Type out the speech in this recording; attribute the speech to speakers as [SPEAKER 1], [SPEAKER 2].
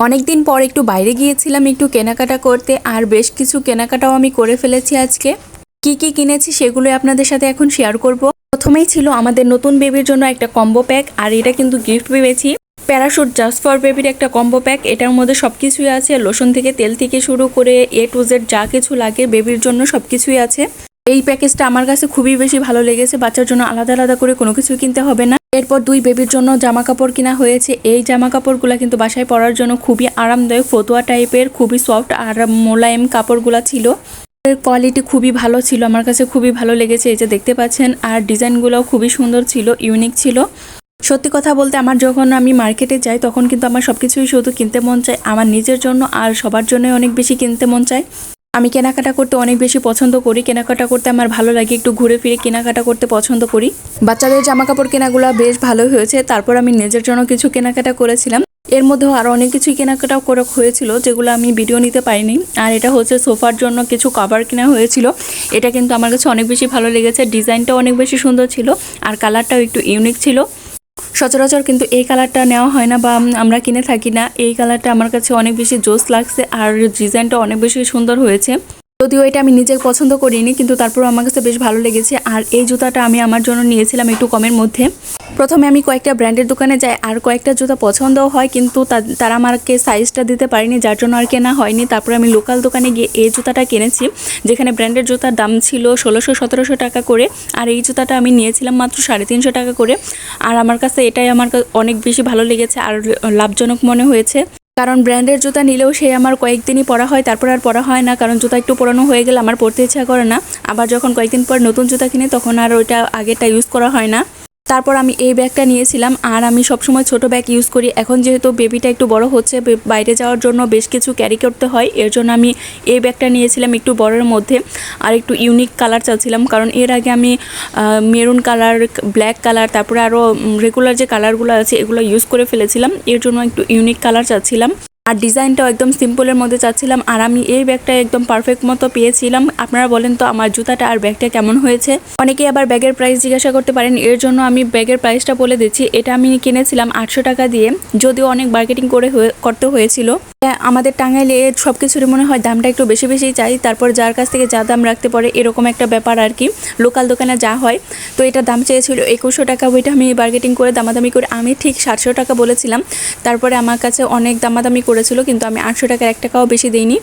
[SPEAKER 1] অনেক দিন পর একটু বাইরে গিয়েছিলাম একটু কেনাকাটা করতে, আর বেশ কিছু কেনাকাটাও আমি করে ফেলেছি আজকে। কি কি কিনেছি সেগুলো আপনাদের সাথে এখন শেয়ার করব। প্রথমেই ছিল আমাদের নতুন বেবির জন্য একটা কম্বো প্যাক আর এটা কিন্তু গিফট পেয়েছি। প্যারাশুট জাস্ট ফর বেবির একটা কম্বো প্যাক এটার মধ্যে সব কিছুই আছে। লোশন থেকে তেল থেকে শুরু করে এ টু জেড যা কিছু লাগে বেবির জন্য সব কিছুই আছে। এই প্যাকেজটা আমার কাছে খুবই বেশি ভালো লেগেছে। বাচ্চার জন্য আলাদা আলাদা করে কোনো কিছু কিনতে হবে না। এরপর দুই বেবির জন্য জামা কাপড় কিনা হয়েছে। এই জামা কাপড়গুলো কিন্তু বাসায় পরার জন্য খুবই আরামদায়ক, ফতুয়া টাইপের খুবই সফট আর মোলায়েম কাপড়গুলা ছিল। এর কোয়ালিটি খুবই ভালো ছিল, আমার কাছে খুবই ভালো লেগেছে। এই যে দেখতে পাচ্ছেন, আর ডিজাইনগুলোও খুবই সুন্দর ছিল ইউনিক ছিল। সত্যি কথা বলতে আমার যখন আমি মার্কেটে যাই, তখন কিন্তু আমার সব কিছুই শুধু কিনতে মন চায়। আমার নিজের জন্য আর সবার জন্য অনেক বেশি কিনতে মন চায়। আমি কেনাকাটা করতে অনেক বেশি পছন্দ করি। কেনাকাটা করতে আমার ভালো লাগে, একটু ঘুরে ফিরে কেনাকাটা করতে পছন্দ করি। বাচ্চাদের জামা কাপড় কেনাগুলো বেশ ভালোই হয়েছে। তারপর আমি নিজের জন্য কিছু কেনাকাটা করেছিলাম। এর মধ্যেও আরও অনেক কিছুই কেনাকাটাও করে হয়েছিল, যেগুলো আমি ভিডিও নিতে পারিনি। আর এটা হচ্ছে সোফার জন্য কিছু কভার কেনা হয়েছিল। এটা কিন্তু আমার কাছে অনেক বেশি ভালো লেগেছে। ডিজাইনটাও অনেক বেশি সুন্দর ছিল। আর কালারটাও একটু ইউনিক ছিল। সচরাচর কিন্তু এই কালারটা নেওয়া হয় না বা আমরা কিনে থাকি না। এই কালারটা আমার কাছে অনেক বেশি জোস লাগছে আর ডিজাইনটা অনেক বেশি সুন্দর হয়েছে। যদিও এটা আমি নিজে পছন্দ করিনি, কিন্তু তারপর আমার কাছে বেশ ভালো লেগেছে। আর এই জুতাটা আমি আমার জন্য নিয়েছিলাম একটু কমের মধ্যে। প্রথমে আমি কয়েকটা ব্র্যান্ডের দোকানে যাই, আর কয়েকটা জুতা পছন্দও হয়, কিন্তু তারা আমাকে সাইজটা দিতে পারেনি, যার জন্য আর কেনা হয়নি। তারপর আমি লোকাল দোকানে গিয়ে এই জুতাটা কিনেছি, যেখানে ব্র্যান্ডের জুতার দাম ছিল ষোলোশো সতেরোশো টাকা করে। আর এই জুতাটা আমি নিয়েছিলাম মাত্র সাড়ে তিনশো টাকা করে। আর আমার কাছে এটাই আমার অনেক বেশি ভালো লেগেছে, আর লাভজনক মনে হয়েছে। কারণ ব্র্যান্ডের জুতা নিলেও সে আমার কয়েকদিনই পরা হয়, তারপর আর পরা হয় না। কারণ জুতা একটু পুরনো হয়ে গেলে আমার পড়তে ইচ্ছা করে না। আবার যখন কয়েকদিন পর নতুন জুতা কিনে, তখন আর ওইটা আগেরটা ইউজ করা হয় না। তারপর আমি এই ব্যাগটা নিয়েছিলাম আর আমি সবসময় ছোট ব্যাগ ইউজ করি। এখন যেহেতু বেবিটা একটু বড় হচ্ছে বাইরে যাওয়ার জন্য বেশ কিছু ক্যারি করতে হয়। এর জন্য আমি এই ব্যাগটা নিয়েছিলাম একটু বড়ের মধ্যে আর একটু ইউনিক কালার চাচ্ছিলাম। কারণ এর আগে আমি মেরুন কালার ব্ল্যাক কালার তারপরে আরও রেগুলার যে কালারগুলো আছে, এগুলো ইউজ করে ফেলেছিলাম। এর জন্য একটু ইউনিক কালার চাচ্ছিলাম। আর ডিজাইনটাও একদম সিম্পলের মধ্যে চাচ্ছিলাম। আর আমি এই ব্যাগটা একদম পারফেক্ট মতো পেয়েছিলাম। আপনারা বলেন তো আমার জুতাটা আর ব্যাগটা কেমন হয়েছে? অনেকেই আবার ব্যাগের প্রাইস জিজ্ঞাসা করতে পারেন এর জন্য আমি ব্যাগের প্রাইসটা বলে দিচ্ছি। এটা আমি কিনেছিলাম আটশো টাকা দিয়ে যদিও অনেক মার্কেটিং করে করতে হয়েছিল। হ্যাঁ, আমাদের টাঙ্গাইলে সব কিছুরই মনে হয় দামটা একটু বেশি বেশি চাই, তারপর যার কাছ থেকে যা দাম রাখতে পারে এরকম একটা ব্যাপার আর কি। লোকাল দোকানে যা হয়। তো এটা দাম চেয়েছিল একুশশো টাকা, ওইটা আমি বার্গেটিং করে দামাদামি করে, আমি ঠিক সাতশো টাকা বলেছিলাম। তারপরে আমার কাছে অনেক দামাদামি করেছিল, কিন্তু আমি আটশো টাকার এক টাকাও বেশি দিইনি।